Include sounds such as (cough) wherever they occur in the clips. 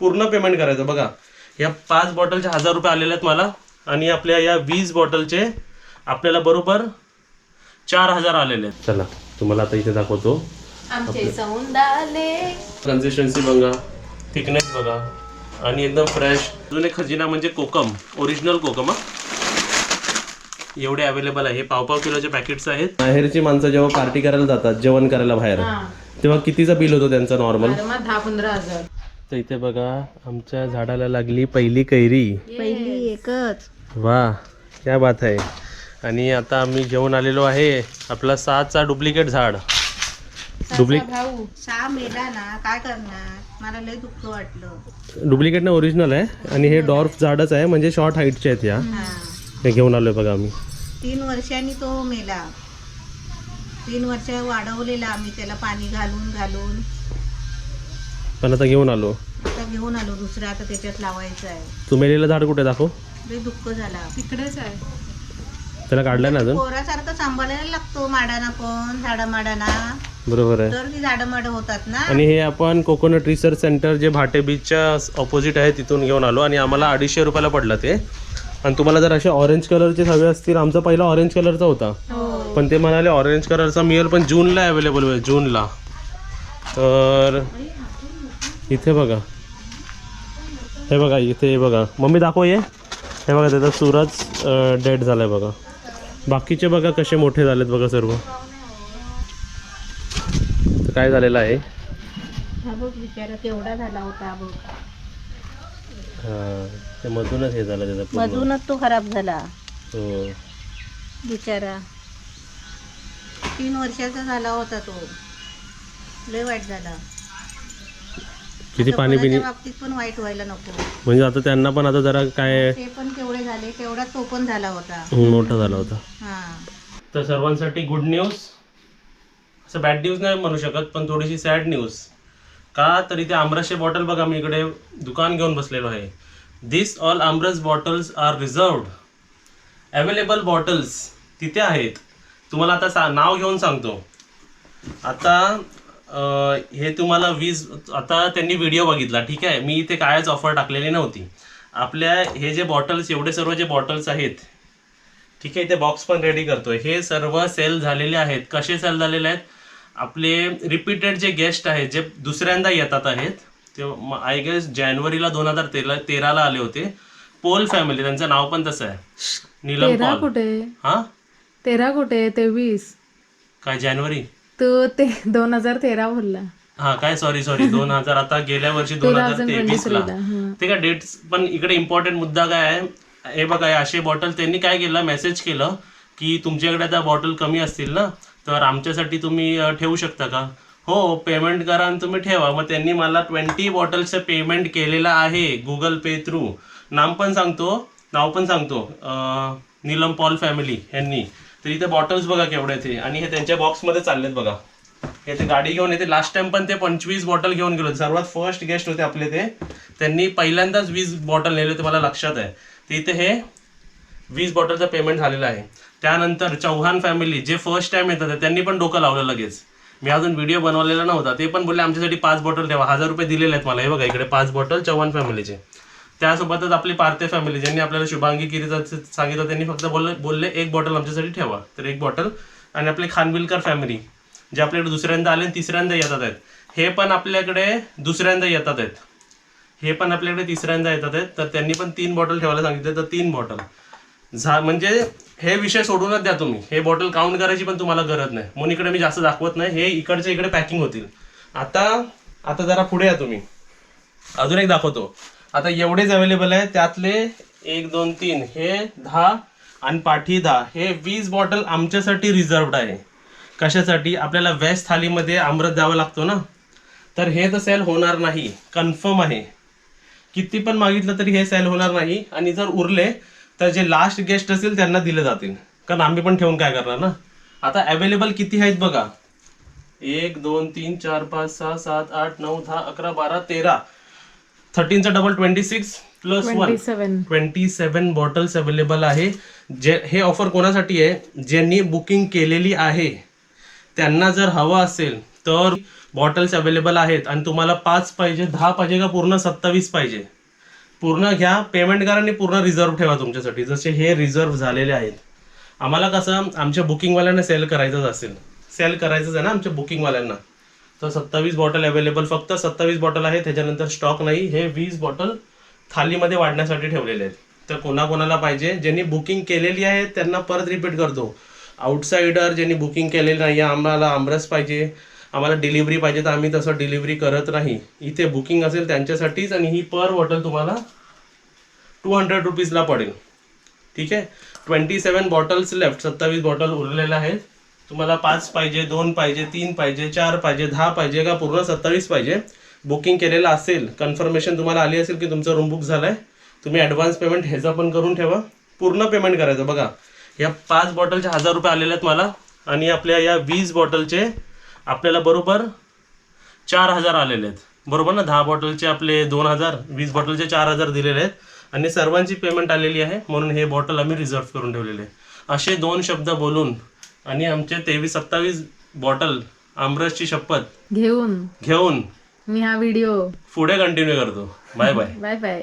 पूर्ण पेमेंट करायचं. बघा या पाच बॉटलचे हजार रुपये आलेले आहेत मला आणि आपल्या या वीस बॉटलचे आपल्याला बरोबर चार हजार आलेले आहेत. चला तुम्हाला आता इथे दाखवतो. कन्सिस्टन्सी बघा थिकनेस बघा आणि एकदम फ्रेश अजून एक खजिना म्हणजे कोकम ओरिजिनल कोकम एवढे अवेलेबल आहे. हे पाव पाव किलोचे पॅकेट्स आहेत. बाहेरची माणसं जेव्हा पार्टी करायला जातात जेवण करायला बाहेर तेव्हा कितीचा बिल होतो त्यांचं नॉर्मल दहा पंधरा हजार. तर इथे बघा आमच्या झाडाला लागली पहिली कैरी. पहिली एकच. वा क्या बात आहे. आणि आता आम्ही जेवण आलेलो आहे आपला सातचा डुप्लिकेट झाड. भाऊ. सहा मेला ना काय करणार? मला लय दुःख वाटलं. डुप्लिकेट ना ओरिजिनल आहे आणि हे डॉर्फ झाडच आहे म्हणजे शॉर्ट हाईटचे आहेत या. हा. हे घेऊन आलोय बघा आम्ही. तीन वर्षांनी तो मेला. तीन वर्ष वाढवलेला आम्ही त्याला पाणी घालून घालून. पण आता घेऊन आलो. आता घेऊन आलो दुसरा आता त्याच्यात लावायचं आहे. झाड कुठे दाखव. लय दुःख झाला. तिकडेच आहे. त्याला काढलं ना अजून? पोरासारखं सांभाळायला लागतो माडाना पण झाडा माडाना बरोबर आहे. तर ती झाडं माड होतात ना. आणि हे आपण कोकोनट रिसर्च सेंटर जे भाटे बीचच्या ऑपोजिट आहे तिथून घेऊन आलो आणि आम्हाला अडीचशे रुपयाला पडलं ते. आणि तुम्हाला जर असे ऑरेंज कलरचे हवे असतील आमचा पहिला ऑरेंज कलरचा होता. पण ते म्हणाले ऑरेंज कलरचा मिळेल पण जूनला अवेलेबल होईल जूनला. तर इथे बघा. हे बघा इथे बघा. मम्मी दाखव ये हे बघा त्याचा सूरज डेड झालाय बघा. बाकीचे बघा कसे मोठे झालेत बघा सर्व. काय झालेलं आहे? केवढा झाला होता ते मधूनच हे झालं त्याचं. मधूनच तो खराब झाला. हो. बिचारा. तीन वर्षाचा झाला होता तो. लय वाईट झाला. किती आता पाणी पिणी बाबतीत पण वाईट व्हायला नको. म्हणजे आता त्यांना पण आता जरा काय ते पण केवढे झाले तेवढा तो पण झाला होता. मोठा झाला होता. हा. तर सर्वांसाठी गुड न्यूज असं बॅड न्यूज नाही म्हणू शकत पण थोडीशी सॅड न्यूज का तर इथे आमरसचे बॉटल बघा मी इकडे दुकान घेऊन बसलेलो आहे. This all aamras bottles are reserved available bottles तिथे आहेत. तुम्हाला आता सा नाव घेऊन सांगतो. आता हे तुम्हाला वीज आता त्यांनी व्हिडिओ बघितला ठीक आहे? मी इथे कायच ऑफर टाकलेली नव्हती. आपल्या हे जे बॉटल्स एवढे सर्व जे बॉटल्स आहेत ठीक आहे इथे बॉक्स पण रेडी करतोय. हे सर्व सेल झालेले आहेत. कसे सेल झालेले आहेत? आपले रिपीटेड जे गेस्ट आहेत जे दुसऱ्यांदा येतात आहेत ते आय गेस जानेवारीला दोन हजार तेरा तेराला आले होते. पोल फॅमिली त्यांचं नाव पण तसं आहे. नीलम कुठे? हा? तेरा कुठे? तेवीस काय जानेवारी? तू ते दोन हजार तेरा बोलला हा काय? सॉरी सॉरी (laughs) दोन हजार आता गेल्या वर्षी दोन हजार तेवीस ला. ते काय डेट्स पण इकडे इम्पॉर्टंट मुद्दा काय आहे? हे बघा असे बॉटल त्यांनी काय केलं? मेसेज केलं की तुमच्याकडे आता बॉटल कमी असतील ना तर आमच्यासाठी तुम्ही ठेवू शकता का? हो पेमेंट करा आणि तुम्ही ठेवा. मग त्यांनी मला ट्वेंटी बॉटल्सचं पेमेंट केलेलं आहे गुगल पे थ्रू नाम पण सांगतो नाव पण सांगतो. नीलम पॉल फॅमिली यांनी. तर इथे बॉटल्स बघा केवढे ते आणि हे त्यांच्या बॉक्समध्ये चाललेत बघा. हे ते गाडी घेऊन येते. लास्ट टाइम पण ते पंचवीस बॉटल घेऊन गेलो सर्वात फर्स्ट गेस्ट होते आपले ते. त्यांनी पहिल्यांदाच वीस बॉटल नेले होते मला लक्षात आहे. तर इथे हे वीस बॉटलचं पेमेंट झालेलं आहे. त्यानंतर चौहान फॅमिली जे फर्स्ट टाइम येतात त्यांनी पण डोकं लावलं लगेच. मी अजून व्हिडिओ बनवलेला नव्हता. ते पण बोलले आमच्यासाठी पाच बॉटल ठेवा. हजार रुपये दिलेले आहेत मला. हे बघा इकडे पाच बॉटल चौहान फॅमिलीचे त्यासोबतच आपली पार्थे फॅमिली ज्यांनी आपल्याला शुभांगी किरीचं सांगितलं त्यांनी फक्त बोलले बोलले एक बॉटल आमच्यासाठी ठेवा. तर एक बॉटल आणि आपले खानविलकर फॅमिली जे आपल्याकडे दुसऱ्यांदा आले आणि तिसऱ्यांदा येतात आहेत. हे पण आपल्याकडे दुसऱ्यांदा येतात आहेत. हे पण आपल्याकडे तिसऱ्यांदा येतात आहेत. तर त्यांनी पण तीन बॉटल ठेवायला सांगितले. तर तीन बॉटल झा म्हणजे हे विषय सोडूनच द्या तुम्ही. हे बॉटल काउंट करायची पण तुम्हाला गरज नाही. म्हणून इकडे मी जास्त दाखवत नाही. हे इकडच्या इकडे पॅकिंग होतील. आता आता जरा पुढे या तुम्ही. अजून एक दाखवतो. आता एवढेच अवेलेबल आहे. त्यातले एक दोन तीन. हे दहा आणि पाठी दहा. हे वीस बॉटल आमच्यासाठी रिझर्वड आहे. कशासाठी? आपल्याला वेस्ट थालीमध्ये आमरस द्यावा लागतो ना? तर हे तर सेल होणार नाही. कन्फर्म आहे. किती पण मागितलं तरी हे सेल होणार नाही. आणि जर उरले तर जे लास्ट गेस्ट असतील त्यांना दिले जातील. कारण आम्ही पण ठेवून काय करणार ना? आता अवेलेबल किती आहेत बघा? एक दोन तीन चार पाच सहा सात आठ नऊ दहा अकरा बारा तेरा. थर्टीनचा double twenty six plus one twenty seven bottles available आहे. जे हे ऑफर कोणासाठी आहे? ज्यांनी बुकिंग केलेली आहे. त्यांना जर हवं असेल तर बॉटल्स अवेलेबल आहेत. आणि तुम्हाला पाच पाहिजे दहा पाहिजे का पूर्ण सत्तावीस पाहिजे? पूर्ण घ्या. पेमेंट करा आणि पूर्ण रिझर्व ठेवा तुमच्यासाठी. जसे हे रिझर्व झालेले आहेत. आम्हाला कसं आमच्या बुकिंगवाल्यांना सेल करायचंच असेल. सेल करायचंच आहे ना आमच्या बुकिंगवाल्यांना तर सत्तावीस बॉटल अवेलेबल फक्त सत्तावीस बॉटल आहे त्याच्यानंतर स्टॉक नाही. हे वीस बॉटल थालीमध्ये वाढण्यासाठी ठेवलेले आहेत. तर कोणाकोणाला पाहिजे? ज्यांनी बुकिंग केलेली आहे त्यांना परत रिपीट करतो. आउटसाइडर ज्यांनी बुकिंग केलेली नाही आहे आम्हाला आमरस पाहिजे. आम्हाला डिलिव्हरी पाहिजे तर आम्ही तसं डिलिव्हरी करत नाही. इथे बुकिंग असेल त्यांच्यासाठीच आणि ही पर बॉटल तुम्हाला टू हंड्रेड रुपीजला पडेल. ठीक आहे? ट्वेंटी सेवन बॉटल्स लेफ्ट सत्तावीस बॉटल उरलेल्या आहेत. तुम्हाला पाच पाहिजे दोन पाहिजे तीन पाहिजे चार पाहिजे दहा पाहिजे का पूर्ण सत्तावीस पाहिजे. बुकिंग केलेलं असेल कन्फर्मेशन तुम्हाला आली असेल की तुमचं रूम बुक झालं आहे तुम्ही ॲडव्हान्स पेमेंट ह्याचं पण करून ठेवा. पूर्ण पेमेंट करायचं बघा. या पाच बॉटलचे हजार रुपये आलेले आहेत मला आणि आपल्या या वीस बॉटलचे आपल्याला बरोबर चार हजार आलेले आहेत. बरोबर ना? दहा बॉटलचे आपले दोन हजार वीस बॉटलचे चार हजार दिलेले आहेत आणि सर्वांची पेमेंट आलेली आहे म्हणून हे बॉटल आम्ही रिझर्व करून ठेवलेले आहे असे दोन शब्द बोलून आणि आमचे तेवीस सत्तावीस बॉटल आमरसची शपथ घेऊन. घेऊन मी हा व्हिडिओ. पुढे कंटिन्यू करतो. बाय बाय बाय बाय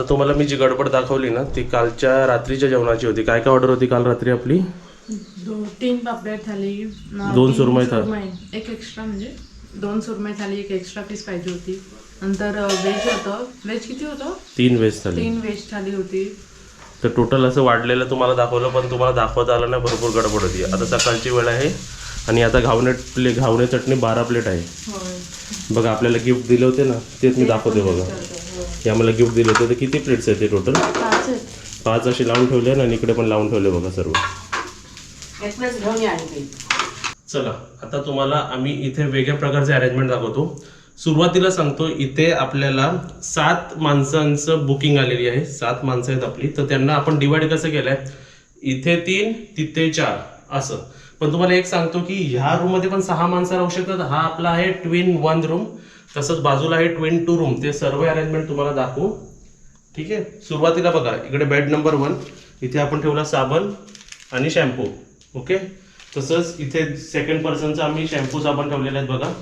आता तुम्हाला मी जी गडबड दाखवली ना ती कालच्या रात्रीच्या जेवणाची होती. काय काय ऑर्डर होती काल रात्री आपली? दो तीन पापलेट थाली अं, दोन तीन सुरमई थाली. सुरमई. एक एक्स्ट्रा म्हणजे दोन सुरमई थाली एक एक्स्ट्रा पीस पाहिजे होती. नंतर व्हेज होतं. व्हेज किती होतं? तीन वेज झाली तीन व्हेज थाली होती. तर टोटल असं वाढलेलं तुम्हाला दाखवलं पण तुम्हाला दाखवता आलं नाही भरपूर गडबड होती. आता सकाळची वेळ आहे आणि आता घावणे प्ले घावणे चटणी बारा प्लेट आहे. होय. बघा आपल्याला गिफ्ट दिले होते ना तेच मी दाखवते बघा. हे आम्हाला गिफ्ट दिले होते. तर किती प्लेट्स आहेत ते टोटल पाच आहेत. पाच असे लावून ठेवले आणि इकडे पण लावून ठेवले बघा सर्व. चला आता तुम्हाला आम्ही इथे वेगळ्या प्रकारचे अरेंजमेंट दाखवतो. सुरुवातीला सांगतो इथे आपल्याला सात माणसांचं बुकिंग आलेली आहे. सात माणसं आहेत आपली. तर त्यांना आपण डिवाइड कसं केलंय? इथे तीन तिथे चार असं. पण तुम्हाला एक सांगतो की ह्या रूममध्ये पण सहा माणसं राहू शकतात. हा आपला आहे ट्विन वन रूम तसंच बाजूला आहे ट्विन टू रूम ते सर्व अरेंजमेंट तुम्हाला दाखवू. ठीक आहे? सुरुवातीला बघा इकडे बेड नंबर वन इथे आपण ठेवला साबण आणि शॅम्पू ओके तसंच इथे सेकंड पर्सनचं आम्ही शॅम्पू साबण ठेवलेले आहेत बघा.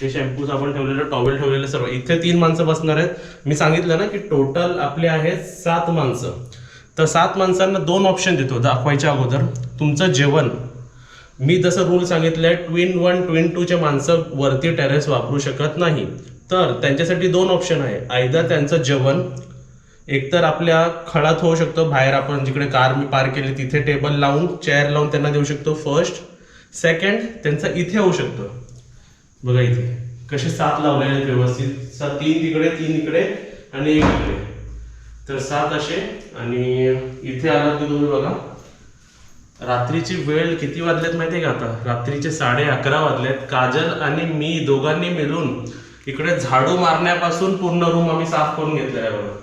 हे शॅम्पू साबण ठेवलेलं टॉवेल ठेवलेलं सर्व. इथे तीन माणसं बसणार आहेत. मी सांगितलं ना की टोटल आपले आहेत सात माणसं. तर सात माणसांना दोन ऑप्शन देतो दाखवायच्या अगोदर. तुमचं जेवण. मी जसं रूल सांगितलंय ट्विन वन ट्विन टूचे माणसं वरती टेरेस वापरू शकत नाही. तर त्यांच्यासाठी दोन ऑप्शन आहे. आयदर त्यांचं जेवण एकतर आपल्या खळात होऊ शकतो बाहेर आपण जिकडे कार मी पार्क केली तिथे टेबल लावून चेअर लावून त्यांना देऊ शकतो फर्स्ट सेकंड त्यांचं इथे होऊ शकतं. बघा इथे. कसे सात लावलेले आहेत व्यवस्थित. सात तीन तिकडे तीन इकडे आणि एक इकडे. तर सात असे आणि इथे आला की तुम्ही बघा. रात्रीची वेळ किती वाजल्यात आहे का आता? रात्रीचे साडे अकरा वाजलेत. काजल आणि मी दोघांनी मिळून इकडे झाडू मारण्यापासून पूर्ण रूम आम्ही साफ करून घेतलेला आहे बघा.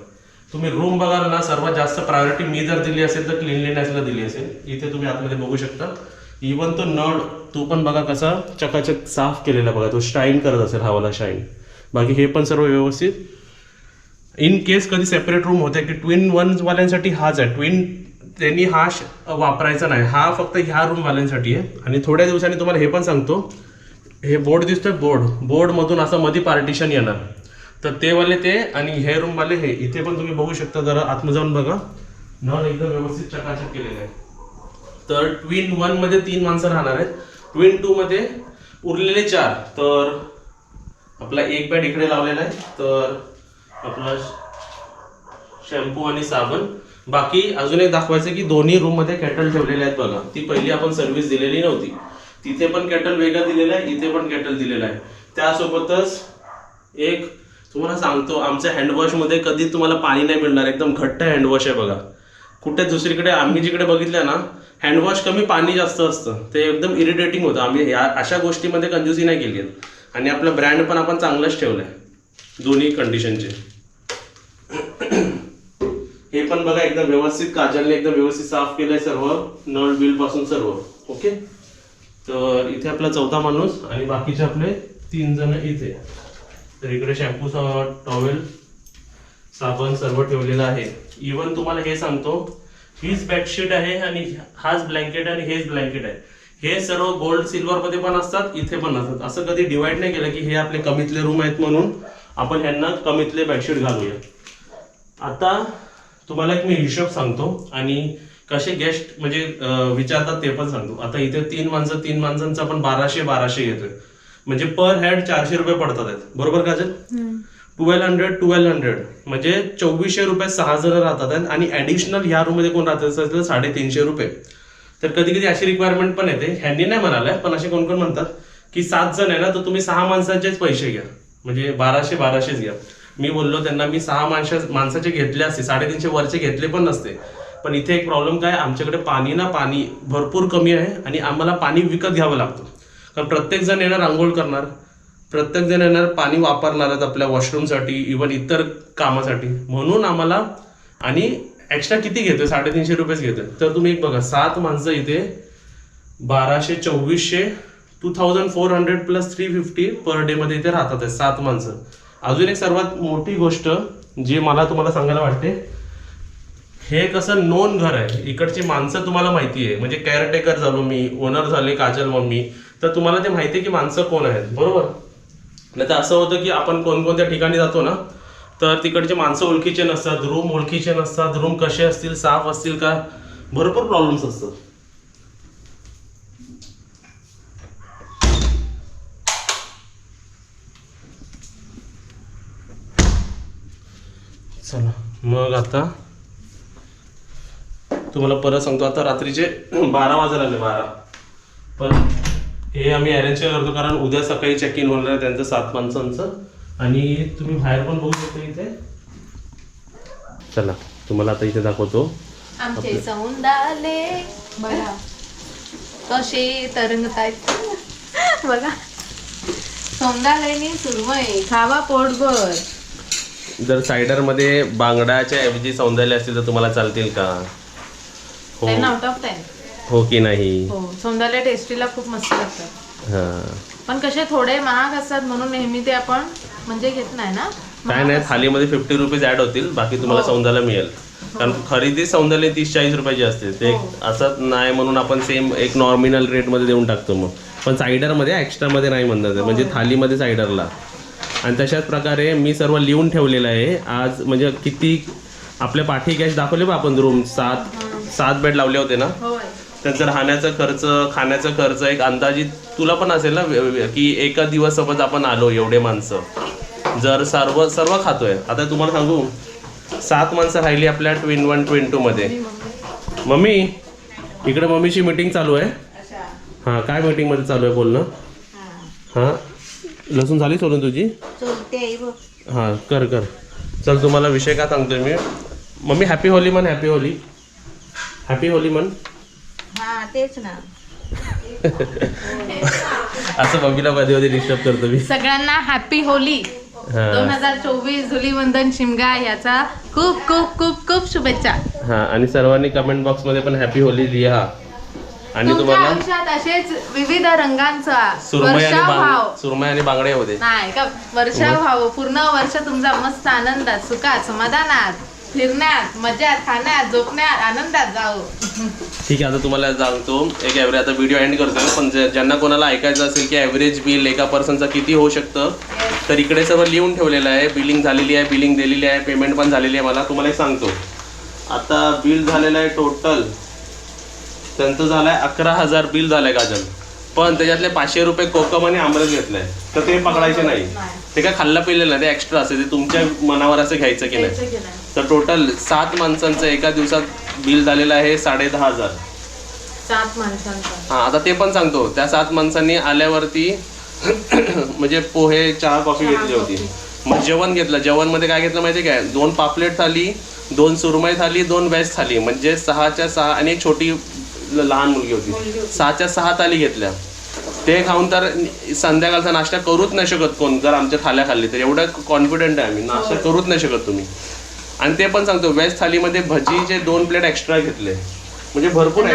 तुम्ही रूम बघाल ना सर्वात जास्त प्रायोरिटी मी जर दिली असेल तर क्लिनलीनेसला दिली असेल. इथे तुम्ही आतमध्ये बघू शकता. इवन तो नळ तो पण बघा कसा चकाचक साफ केलेला बघा. तो शाईन करत असेल हवाला शाईन बाकी हे पण सर्व व्यवस्थित. इन केस कधी सेपरेट रूम होते की ट्विन वन वाल्यांसाठी हाच आहे. ट्विन त्यांनी हा श- वापरायचा नाही. हा फक्त ह्या रूमवाल्यांसाठी आहे. आणि थोड्या दिवसांनी तुम्हाला हे पण सांगतो. हे बोर्ड दिसतोय बोर्ड बोर्डमधून असं मध्ये पार्टिशन येणार. तर ते वाले ते आणि हे रूम वाले हे. इथे पण तुम्ही बघू शकता जरा आतमध्ये जाऊन बघा. नॉन एकदम व्यवस्थित चकाचक केलेलं आहे. तर ट्विन वनमध्ये तीन माणसं राहणार आहेत. ट्विन टू मध्ये उरलेले चार. तर आपला एक बॅट इकडे लावलेला आहे. तर आपला शॅम्पू आणि साबण. बाकी अजून एक दाखवायचं की दोन्ही रूममध्ये केटल ठेवलेले आहेत बघा. ती पहिली आपण सर्व्हिस दिलेली नव्हती. तिथे पण केटल वेगळं दिलेला आहे इथे पण केटल दिलेला आहे. त्यासोबतच एक तुम्हाला सांगतो आमच्या हँडवॉशमध्ये कधी तुम्हाला पाणी नाही मिळणार. एकदम घट्ट हँडवॉश आहे बघा. कुठे दुसरीकडे आम्ही जिकडे बघितलं ना हँडवॉश कमी पाणी जास्त असतं. ते एकदम इरिटेटिंग होतं. आम्ही या अशा गोष्टीमध्ये कंज्युसी नाही केली आणि आपलं ब्रँड पण आपण चांगलंच ठेवलं आहे दोन्ही कंडिशनचे हे पण बघा एकदम व्यवस्थित काजलने एकदम व्यवस्थित साफ केलंय सर्व नळ बिलपासून सर्व. ओके? तर इथे आपला चौथा माणूस आणि बाकीचे आपले तीन जण इथे. तर इकडे शॅम्पू टॉवेल साबण सर्व ठेवलेलं आहे. इवन तुम्हाला हे सांगतो हीच बेडशीट आहे आणि हाच ब्लँकेट आणि हेच ब्लँकेट आहे. हे सर्व गोल्ड सिल्वर मध्ये पण असतात इथे पण असतात. असं कधी डिवाइड नाही केलं की हे आपले कमीतले रूम आहेत म्हणून आपण ह्यांना कमीतले बेडशीट घालूया. आता तुम्हाला एक मी हिशोब सांगतो आणि कसे गेस्ट म्हणजे विचारतात ते पण सांगतो. आता इथे तीन माणसं तीन माणसांचा आपण बाराशे बाराशे घेतोय. म्हणजे पर हेड चारशे रुपये पडतात आहेत. बरोबर Kajal twelve hundred twelve hundred म्हणजे चोवीसशे रुपये सहा जण राहतात आहेत आणि ऍडिशनल ह्या रूममध्ये कोण राहतात साडेतीनशे रुपये. तर कधी कधी अशी रिक्वायरमेंट पण येते. ह्यांनी नाही म्हणाल्या पण असे कोण कोण म्हणतात की सात जण आहे ना तर तुम्ही सहा माणसांचेच पैसे घ्या. म्हणजे बाराशे बाराशेच घ्या. मी बोललो त्यांना मी सहा माणसा माणसाचे घेतले असते साडेतीनशे वरचे घेतले पण नसते. पण इथे एक प्रॉब्लेम काय आमच्याकडे पाणी ना पाणी भरपूर कमी आहे आणि आम्हाला पाणी विकत घ्यावं लागतं. कारण प्रत्येकजण येणार आंघोळ करणार प्रत्येकजण येणार पाणी वापरणार आहेत आपल्या वॉशरूमसाठी इवन इतर कामासाठी. म्हणून आम्हाला आणि एक्स्ट्रा किती घेतोय साडेतीनशे रुपयेच घेतोय. तर तुम्ही एक बघा सात माणसं इथे बाराशे चोवीसशे two thousand four hundred plus three fifty per day मध्ये इथे राहतात सात माणसं. अजून एक सर्वात मोठी गोष्ट जी मला तुम्हाला सांगायला वाटते हे कसं नोन घर आहे. इकडची माणसं तुम्हाला माहिती आहे. म्हणजे केअरटेकर झालो मी ओनर झाले काजल मम्मी तर तुम्हाला ते माहिती आहे की माणसं कोण आहेत. बरोबर? नाही तर असं होतं की आपण कोणकोणत्या ठिकाणी जातो ना तर तिकडचे माणसं ओळखीचे नसतात रूम ओळखीचे नसतात रूम कसे असतील साफ असतील का? भरपूर प्रॉब्लेम्स असतात. चला. मग आता तुम्हाला परत सांगतो आता रात्रीचे (clears throat) बारा वाजायला लागले बारा. पण हे आम्ही अरेंज करतो कारण उद्या सकाळी चेक इन होणार आहे त्यांचं सात माणसांचं. आणि तुम्ही बाहेर पण बघू शकता इथे. चला तुम्हाला आता इथे दाखवतो. आमचे सौंदाले. बघा. कसे तरंगतायत. (laughs) बघा. सौंदालेनी सुरमई खावा पोटभर. जर सायडरमध्ये बांगडाच्या ऐवजी सौंदर्य असतील तर तुम्हाला चालतील का? हो. टेन आउट ऑफ टेन हो की नाही? हो. सौंदाले टेस्टीला खूप मस्त लागतात. हा. पण कसे थोडे महाग असतात म्हणून नेहमी ते आपण म्हणजे घेत नाही ना? काय नाही थालीमध्ये फिफ्टी रुपीज ऍड होतील बाकी तुम्हाला सौंदर्य मिळेल. कारण खरेदी सौंदर्य तीस चाळीस रुपयाची असते. ते असं नाही म्हणून आपण सेम एक नॉर्मिनल रेटमध्ये देऊन टाकतो मग. पण सायडरमध्ये एक्स्ट्रामध्ये नाही म्हणतात. म्हणजे थालीमध्ये सायडरला आणि तशाच प्रकारे मी सर्व लिहून ठेवलेलं आहे. आज म्हणजे किती आपल्या पाठी कॅश दाखवले बा आपण रूम सात सात बेड लावले होते ना? त्यांचं राहण्याचा खर्च खाण्याचा खर्च एक अंदाजित तुला पण असेल ना की एका दिवस सोबत आपण आलो एवढे माणसं. जर सर्व सर्व खातोय. आता तुम्हाला सांगू. सात माणसं राहिली आपल्या ट्विन वन ट्विन टू मध्ये. मम्मी इकडे मम्मीची मीटिंग चालू आहे. हां काय मीटिंगमध्ये चालू आहे बोलणं? हां? लसूण झाली सोडून तुझी? हां कर कर. चल तुम्हाला विषय काय सांगतोय मी? मम्मी हॅपी होली म्हण हॅपी होली. हॅपी होली म्हण. हा तेच ना. (laughs) असं मम्मीला मध्ये मध्ये डिस्टर्ब करतो मी. सगळ्यांना हॅपी होली. हा. दोन हजार चोवीस धुलीवंदन शिमगा याचा खूप खूप खूप खूप शुभेच्छा. हा आणि सर्वांनी कमेंट बॉक्समध्ये पण हॅपी होली लिहा. आणि तुमच्या तुम्हाला आयुष्यात असेच विविध रंगांचा सुरमई आणि बांग सुरमई आणि बांगडे होते. नाही का वर्षा भाव पूर्ण वर्ष तुमचा मस्त आनंदात सुखात समाधानात फिरण्यात मजात खाण्यात झोपण्यात आनंदात जाऊ ठीक आहे आता तुम्हाला सांगतो एक ॲव्हरेज आता व्हिडिओ एंड करतो पण ज्यांना कोणाला ऐकायचं असेल की ॲव्हरेज बिल एका पर्सनचं किती होऊ शकतं तर इकडे सगळं लिहून ठेवलेलं आहे बिलिंग झालेली आहे बिलिंग दिलेली आहे पेमेंट पण झालेली आहे मला तुम्हाला एक सांगतो. आता बिल झालेलं आहे टोटल त्यांचं झालं आहे अकरा हजार बिल झालं आहे काजल पण त्याच्यातले पाचशे रुपये कोकम आणि आमरस घेतलंय. तर ते पकडायचे नाही. ते काय खाल्लं पिलेलं नाही ते एक्स्ट्रा असते ते तुमच्या मनावर असं घ्यायचं की नाही. तर टोटल सात माणसांचं एका दिवसात बिल झालेलं आहे साडे दहा हजार. सात माणसांचा. हा आता ते पण सांगतो. त्या सात माणसांनी आल्यावरती (clears throat) म्हणजे पोहे चहा कॉफी घेतली होती. मग जेवण घेतलं. जेवणमध्ये काय घेतलं माहिती काय? दोन पापलेट थाली दोन सुरमई थाली दोन व्हेज थाली. म्हणजे सहाच्या सहा आणि एक छोटी लहान मुलगी होती. सहाच्या सहा थाली घेतल्या. ते खाऊन तर संध्याकाळचा नाश्ता करूच नाही शकत कोण जर आमच्या थाल्या खाल्ली तर. एवढं कॉन्फिडंट आहे आम्ही. नाश्ता करूच नाही शकत तुम्ही. आणि ते पण सांगतो व्हेज थालीमध्ये भजीचे दोन प्लेट एक्स्ट्रा घेतले. म्हणजे भरपूर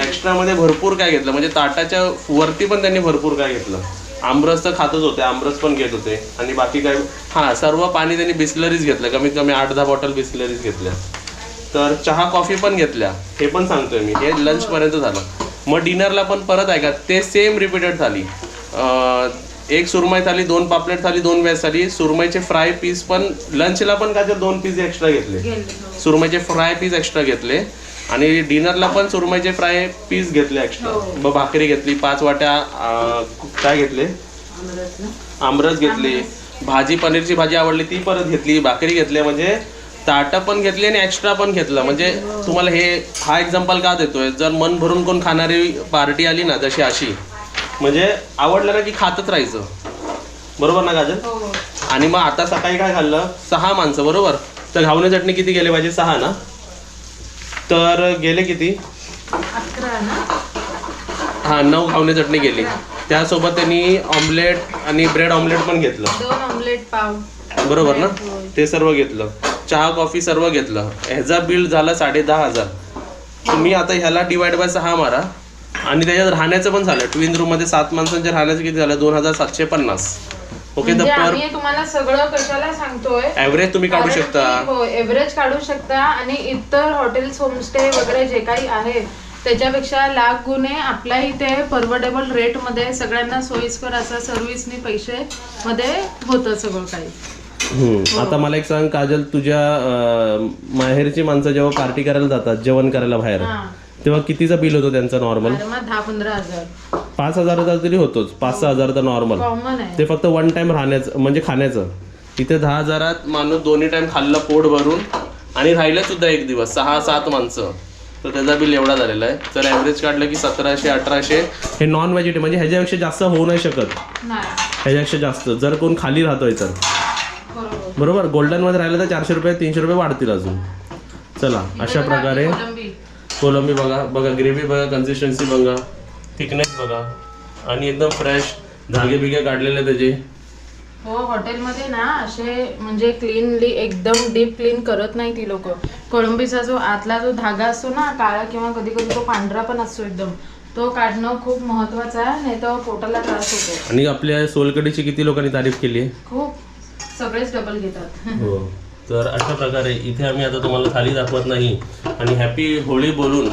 एक्स्ट्रा मध्ये भरपूर काय घेतलं? म्हणजे ताटाच्या वरती पण त्यांनी भरपूर काय घेतलं. आमरस तर खातच होते आमरस पण घेत होते. आणि बाकी काय? हा सर्व पाणी त्यांनी बिस्लरीज घेतलं. कमीत कमी आठ दहा बॉटल बिस्लरीज घेतल्या. तर चहा कॉफी पण घेतल्या. हे पण सांगतोय मी. हे लंच पर्यंत झालं. मग डिनरला पण परत आहे का ते सेम रिपीटेड झाली अं, एक सुरमई थाली दोन पापलेट थाली दोन व्हेज थाली. सुरमईचे फ्राय पीस पण लंचला पण काय तर दोन पीस एक्स्ट्रा घेतले? सुरमईचे फ्राय पीस एक्स्ट्रा घेतले. आणि डिनरला पण सुरमईचे फ्राय पीस घेतले एक्स्ट्रा मग भाकरी घेतली पाच वाट्या काय घेतले? आमरस घेतली. भाजी पनीरची भाजी आवडली ती परत घेतली. भाकरी घेतली म्हणजे ताटं पण घेतली आणि एक्स्ट्रा पण घेतलं. म्हणजे तुम्हाला हे हा एक्झाम्पल का देतोय? जर मन भरून कोण खाणारी पार्टी आली ना जशी अशी म्हणजे आवडलं ना की खातच राहायचं. बरोबर ना काजल? आणि मग आता सकाळी काय खाल्लं? सहा माणसं बरोबर? तर घावणे चटणी किती गेले पाहिजे? सहा ना? तर गेले किती? हा नऊ घावणे चटणी गेली. त्यासोबत त्यांनी ऑमलेट आणि ब्रेड ऑमलेट पण घेतलं. दोन ऑमलेट पाव. बरोबर ना? ते सर्व घेतलं. चहा कॉफी सर्व घेतलं. ह्याचा बिल झाला साडे दहा हजार. तुम्ही आता ह्याला डिवाइड बाय सहा मारा. आणि त्याच्यात राहण्याचं पण झालं. ट्विन रूममध्ये सात माणसांच्या राहण्याचं किती झालं? दोन हजार सातशे पन्नास. ओके म्हणजे पर तुम्हाला सगळं कशाला सांगतोय? ॲव्हरेज तुम्ही काढू शकता. हो एव्हरेज काढू शकता. आणि इतर हॉटेल्स होमस्टे वगैरे जे काही आहे त्याच्यापेक्षा लाख गुणे आपल्या इथे परवडेबल रेटमध्ये सगळ्यांना सोयीस्कर असं सर्व्हिसनी पैसे मध्ये होतं सगळं काही. आता मला एक सांग काजल तुझ्या माहेरची माणसं जेव्हा पार्टी करायला जातात जेवण करायला बाहेर हा. तेव्हा कितीचं बिल होतं त्यांचं नॉर्मल दहा पंधरा हजार. पाच हजाराचा तरी होतोच पाच सहा हजार तर नॉर्मल ते फक्त वन टाइम राहण्याचं म्हणजे खाण्याचं. इथे दहा हजारात माणूस दोन्ही टाइम खाल्लं पोट भरून आणि राहिलं सुद्धा एक दिवस सहा सात माणसं. तर त्याचा बिल एवढा झालेला आहे. तर ॲव्हरेज काढलं की सतराशे अठराशे हे नॉन व्हेजिटेरियन म्हणजे ह्याच्यापेक्षा जास्त होऊ नाही शकत. ह्याच्यापेक्षा जास्त जर कोण खाली राहतोय तर. बरोबर. बरोबर गोल्डनमध्ये राहिलं तर चारशे रुपये तीनशे रुपये वाढतील अजून. चला अशा प्रकारे कोलंबी. कोलंबी बघा बघा ग्रेव्ही बघा कन्सिस्टन्सी बघा थिकनेस बघा आणि एकदम फ्रेश धागे बिगे काढलेले त्याचे. हो हॉटेलमध्ये ना असे म्हणजे क्लीनली एकदम डीप क्लीन करत नाही ती लोक. कोळंबीचा जो आतला जो धागा असतो ना काळा किंवा कधी कधी तो पांढरा पण असतो एकदम तो काढणं खूप महत्वाचं आहे नाही तर पोटाला त्रास होतो. आणि आपल्या सोलकडीची किती लोकांनी तारीफ केली आहे? खूप. सगळेच डबल घेतात. हो. तर अशा प्रकारे इथे आम्ही आता तुम्हाला थाली दाखवत नाही आणि हॅपी होळी बोलून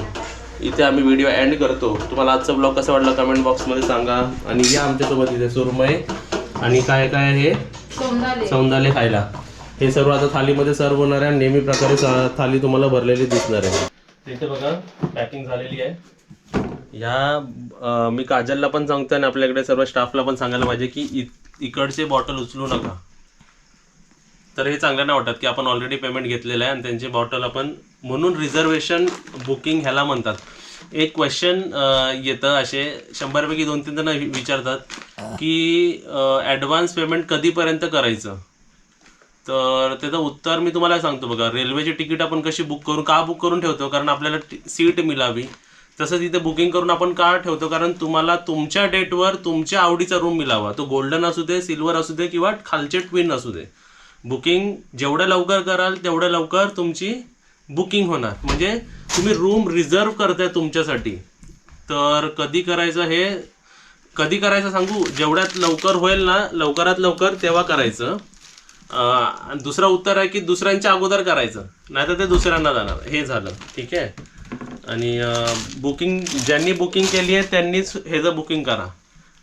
इथे आम्ही व्हिडिओ एंड करतो. तुम्हाला आजचा ब्लॉग कसा वाटला कमेंट बॉक्समध्ये सांगा आणि या आमच्यासोबत इथे सुरमई आणि काय काय हे सोंदाले. खायला. हे सर्व आता थालीमध्ये सर्व होणार आहे आणि नेहमी प्रकारे थाली तुम्हाला भरलेली दिसणार आहे. तिथे बघा पॅकिंग झालेली आहे. या मी काजलला पण सांगतो आणि आपल्याकडे सर्व स्टाफला पण सांगायला पाहिजे की इकडचे बॉटल उचलू नका. तर हे चांगलं नाही वाटत की आपण ऑलरेडी पेमेंट घेतलेलं आहे आणि त्यांची बॉटल आपण म्हणून रिझर्वेशन बुकिंग ह्याला म्हणतात. एक क्वेश्चन येतं असे शंभरपैकी दोन तीन जण विचारतात की ॲडव्हान्स पेमेंट कधीपर्यंत करायचं? तर त्याचं उत्तर मी तुम्हाला सांगतो बघा रेल्वेची तिकीट आपण कशी बुक करून का बुक करून ठेवतो कारण आपल्याला सीट मिळावी. तसंच इथे बुकिंग करून आपण का ठेवतो कारण तुम्हाला तुमच्या डेटवर तुमच्या आवडीचा रूम मिळावा. तो गोल्डन असू दे सिल्वर असू दे किंवा खालचे ट्विन असू दे. बुकिंग जेवढं लवकर कराल तेवढं लवकर तुमची बुकिंग होणार. म्हणजे तुम्ही रूम रिझर्व करताय तुमच्यासाठी. तर कधी करायचं हे कधी करायचं सांगू? जेवढ्यात लवकर होईल ना लवकरात लवकर तेव्हा करायचं. दुसरा आणि दुसरं उत्तर आहे की दुसऱ्यांच्या अगोदर करायचं. नाही तर ते दुसऱ्यांना जाणार. हे झालं. ठीक आहे? आणि बुकिंग ज्यांनी बुकिंग केली आहे त्यांनीच ह्याचं बुकिंग करा.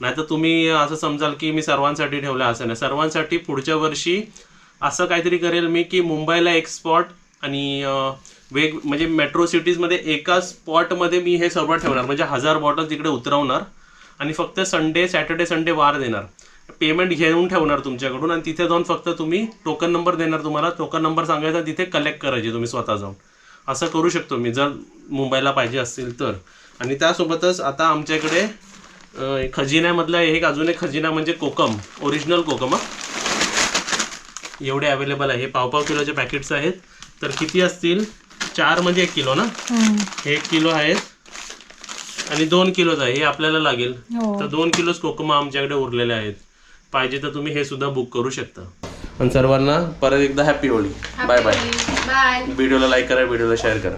नाही तर तुम्ही असं समजाल की मी सर्वांसाठी ठेवलं असं नाही. सर्वांसाठी पुढच्या वर्षी असं काहीतरी करेल मी की मुंबईला एक स्पॉट आणि वेग म्हणजे मेट्रो सिटीजमध्ये एका स्पॉटमध्ये मी हे सर्व ठेवणार. म्हणजे हजार बॉटल तिकडे उतरवणार आणि फक्त संडे सॅटर्डे संडे वार देणार. पेमेंट घेऊन ठेवणार तुमच्याकडून आणि तिथे जाऊन फक्त तुम्ही टोकन नंबर देणार तुम्हाला. टोकन नंबर सांगायचा तिथे कलेक्ट करायचे तुम्ही स्वतः जाऊन. असं करू शकतो मी जर मुंबईला पाहिजे असतील तर. आणि त्यासोबतच आता आमच्याकडे खजिन्यामधला एक अजून एक खजिना म्हणजे कोकम ओरिजिनल कोकम हा. एवढे अवेलेबल आहे. हे पाव पाव किलोचे पॅकेट्स आहेत. तर किती असतील? चार म्हणजे एक किलो ना? हे एक किलो आहेत. आणि दोन किलोच आहे. हे आपल्याला लागेल. तर दोन किलोच कोकमा आमच्याकडे उरलेले आहेत. पाहिजे तर तुम्ही हे सुद्धा बुक करू शकता. आणि सर्वांना परत एकदा happy Holi. Bye bye bye व्हिडिओला लाईक करा व्हिडिओला शेअर करा.